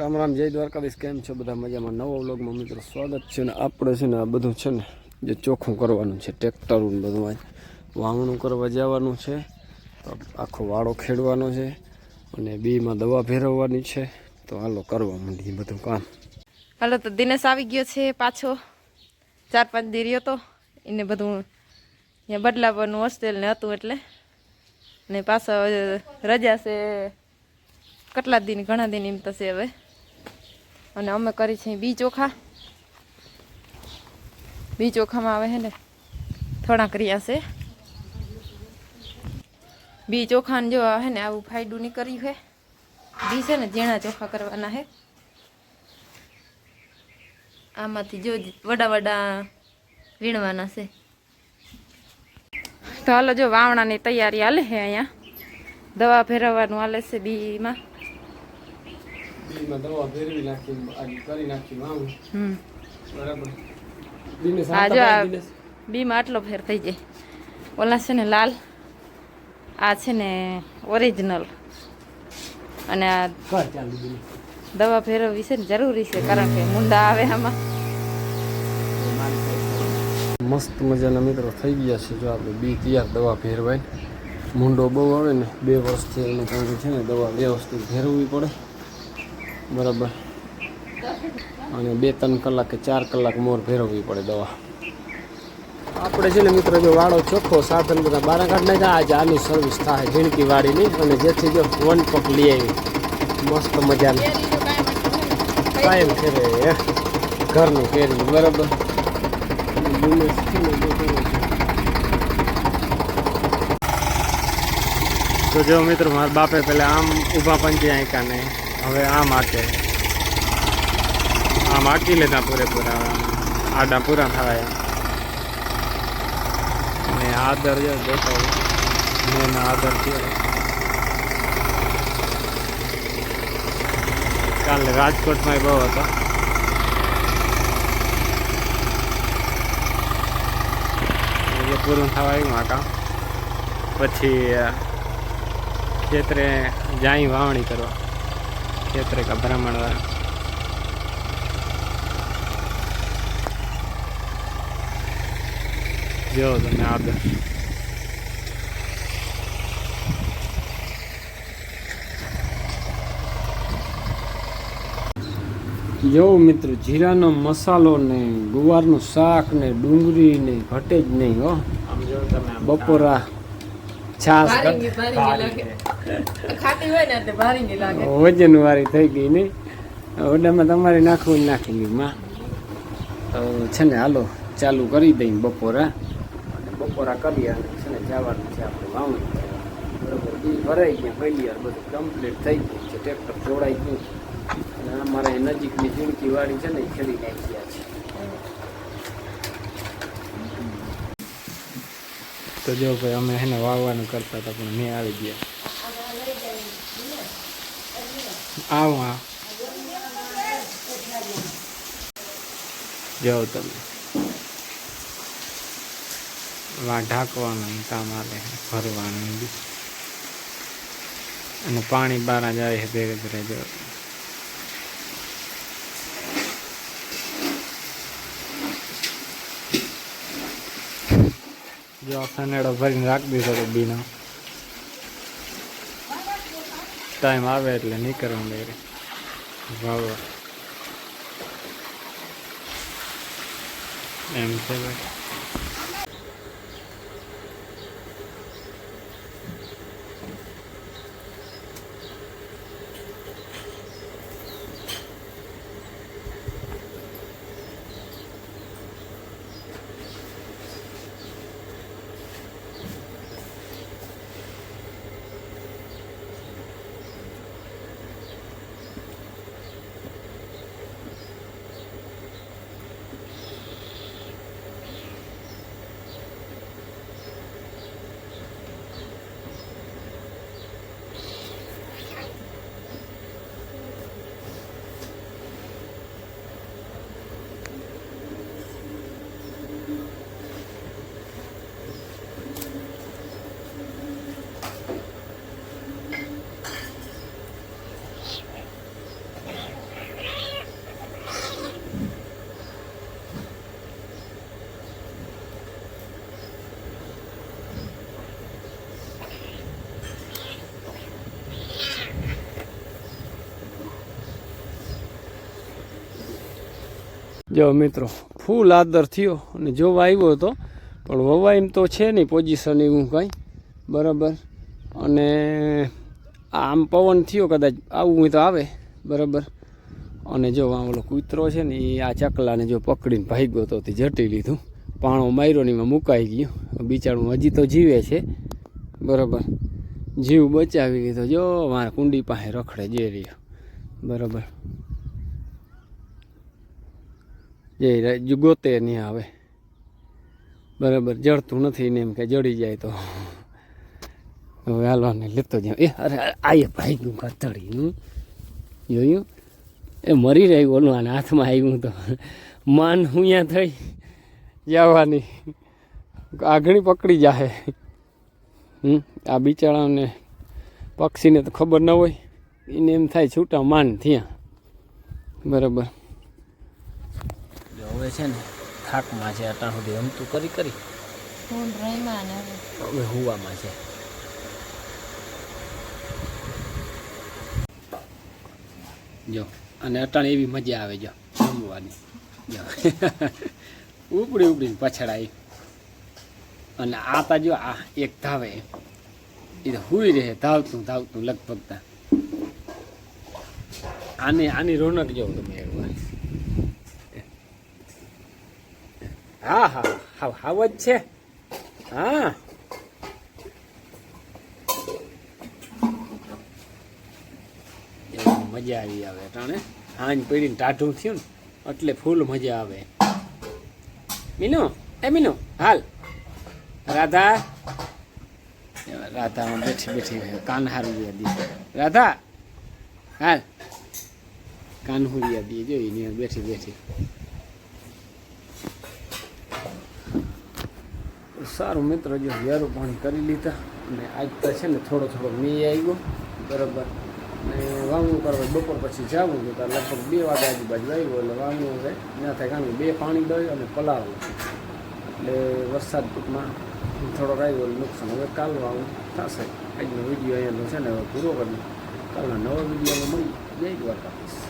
રામ રામ, જય દ્વારકાધીશ. કેમ છો બધા મજામાં? નવો વ્લોગમાં મિત્રો સ્વાગત છે ને આપણે છે ને આ બધું છે ને જે ચોખ્ખું કરવાનું છે ટ્રેક્ટરું બધું આજ વાવણું કરવા જવાનું છે. આખો વાળો ખેડવાનો છે અને બીમાં દવા ભેરવવાની છે. તો હાલો કરવા માંડીએ બધું કામ. હાલો, તો દિનેશ આવી ગયો છે પાછો. ચાર પાંચ દી હતો એને બધું અહીંયા બદલાવવાનું હોસ્ટેલ ને હતું એટલે. ને પાછા રજા છે. કેટલા દિન? ઘણા દિન એમ થશે હવે. અને અમે કરી છે બી ચોખા. બી ચોખામાં આવે છે ને થોડાક રહ્યા છે. બી ચોખાને જો આવે ને આવું ફાયદું નીકળ્યું છે. બી છે ને ઝીણા ચોખા કરવાના છે. આમાંથી જો વડા વડા વીણવાના છે. તો હાલો જો વાવણાની તૈયારી હાલે છે અહીંયા. દવા ફેરવવાનું હાલે છે બીમાં. બીમાં દવા ભેરવી નાખી કરી નાખી બરાબર બીમાં આટલો ફેર થઈ જાય ઓલા છે ને લાલ આ છે ને ઓરિજિનલ અને આ દવા ફેરવવી છે ને જરૂરી છે કારણ કે મુંડા આવે આમાં મસ્ત મજાના મિત્રો થઈ ગયા છે જો આપણે બી તૈયાર દવા ભેરવાય મૂંડો બહુ આવે ને બે વર્ષથી એનું કારણ છે ને દવા વ્યવસ્થિત ફેરવવી પડે બરાબર. અને બે ત્રણ કલાક કે ચાર કલાક મોર ભેરવવી પડે દવા. આપણે છે ને મિત્રો, જો વાળો ચોખ્ખો સાધન બધા બારા કાઢ નાખ્યા આજે આની સર્વિસ થાય ઝીણકી વાળીની. અને જેથી જો વન પગ લઈ આવી. મસ્ત મજાની. કાયમ ફેરે. ઘરનું કેરી બરાબર. તો જો મિત્રો, મારા બાપે પેલા આમ ઊભા પંચી આંકા ને હવે આમ આકે આમ આકી લેતા પૂરેપૂરા આડા પૂરા થવાય અને આદર જોતો મેં આદર થયો કાલે રાજકોટમાં બહુ હતો. પૂરું થવા આવ્યું આ પછી ખેતરે જાય વાવણી કરવા. ખેતરે કા વાળા જો તમે આદર જો મિત્રો જીરાનો મસાલો ને ગુવારનું શાક ને ડુંગળી ને ઘટે જ નહીં હો. બપોરા છાસ ખાટી હોય ને એટલે ભારી નહીં લાગે. વજન વાળી થઈ ગઈ ને. ઓડામાં તમારે નાખવું નાખી લી માં. તો છે ને હાલો ચાલુ કરી દઈ બપોરા. અને બપોરા કરી અને છે ને જવાનું છે આપણે વાવણી બરોબર બી ભરાઈ ગયા પહેલી વાર બધું કમ્પ્લીટ થઈ ગયું છે. ટ્રેક્ટર જોડાઈ ગયું. અને અમારે નજીકની ઝીણકી વાળી છે ને એ ખેડી ગયા છે. તો જો ભાઈ અમે એને વાવવાનું કરતા હતા પણ મેં આવી ગયા. આવો. જાઓ તમે. ઢાંકવાનું આવે ભરવાનું બી અને પાણી બહાર જાય છે, ધીરે ધીરે જો. જો સનેડો ભરીને રાખી દીધો બીનો. ટાઈમ આવે એટલે નીકળવાનું લઈ વાવવા એમ છે ભાઈ. જો મિત્રો ફૂલ આદર થયો અને જોવા આવ્યો હતો, પણ વવા એમ તો છે નહીં પોઝિશન એવું કાંઈ. બરાબર? અને આમ પવન થયો કદાચ, આવું તો આવે. બરાબર? અને જો આ કૂતરો છે ને, એ આ ચકલાને જો પકડીને ભાગ્યો તો તે જટી લીધું. પાણો માર્યો ને એમાં મુકાઈ ગયું. બિચારું હજી તો જીવે છે. બરાબર? જીવ બચાવી લીધો. જો મારા કુંડી પાસે રખડે જે રહ્યો. બરાબર? જે ગોતે નહીં આવે. બરાબર, જડતું નથી ને એમ કે જડી જાય તો. હવે હાલવાને લેતો જાઉં. એ, અરે આયે ભાઈ ગયું કતળીનું જોયું? એ મરી રહ્યું ઓલું આને હાથમાં આવ્યું તો. માન ત્યાં થઈ જવાની. આઘણી પકડી જાહે. હમ? આ બિચારાને પક્ષીને તો ખબર ન હોય. એને એમ થાય છૂટા માન થયા. બરાબર. હવે છે ને થાકમાં છે અટાણ સુધી રમતું કરી કરી. હું હવે. હુવામાં છે. જો અને અટાણ એવી મજા આવે જો રમવાની. જો. ઉપડી ઉપડીને પછડાય. અને આ તા જો આ એક ધાવે. એ તો હુઈ રહે ધાવતું ધાવતું લગભગ આની આની રોનક જો તમે હા હા હા. હાવ જ છે. હા. મજા આવી આવે, ટાણે. હાંજ પડીને ટાઢું થયું ને, એટલે ફૂલ મજા આવે. મીનુ, એ મીનુ, હાલ. રાધા. રાધા બેઠી બેઠી કાન હારું દી. રાધા, હાલ. કાન હુરિયા દી જોઈ ને બેઠી બેઠી. સારું મિત્ર, જો વ્યારું પાણી કરી લીધા અને આજ તો છે ને થોડો થોડો મી આવ્યો બરાબર. ને વાવણું કરવા બપોર પછી જવું તો લગભગ બે વાગે આજુબાજુ આવ્યો, એટલે વાવણું હવે ના થાય કારણ કે બે પાણી દઈ અને પલાવું એટલે વરસાદ ટૂંકમાં થોડોક આવ્યો, એટલે નુકસાન હવે કાલ વાવું થશે. આજનો વીડિયો અહીંયાનો છે ને હવે પૂરો કરી કાલના નવા વિડીયોમાં મળી જય દ્વારકાધીશ.